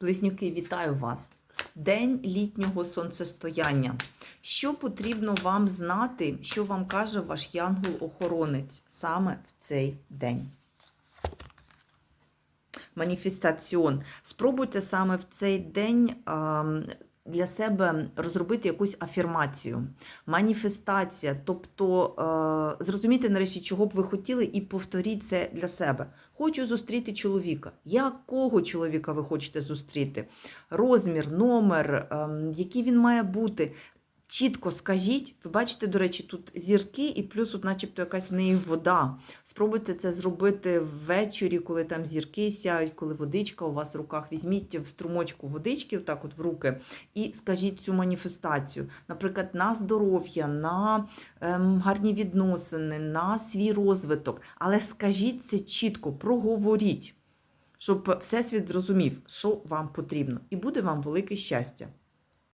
Близнюки, вітаю вас! День літнього сонцестояння. Що потрібно вам знати, що вам каже ваш янгол-охоронець саме в цей день? Маніфестаціон. Спробуйте саме в цей день для себе розробити якусь афірмацію. Маніфестація, тобто е, зрозуміти нарешті, чого б ви хотіли, і повторіть це для себе. Хочу зустріти чоловіка. Якого чоловіка ви хочете зустріти? Розмір, номер, ем, який він має бути. Чітко скажіть, ви бачите, до речі, тут зірки, і плюс, от начебто, якась в неї вода. Спробуйте це зробити ввечері, коли там зірки сяють, коли водичка у вас в руках. Візьміть в струмочку водички, отак от в руки, і скажіть цю маніфестацію. Наприклад, на здоров'я, на ем, гарні відносини, на свій розвиток. Але скажіть це чітко, проговоріть, щоб Всесвіт зрозумів, що вам потрібно, і буде вам велике щастя.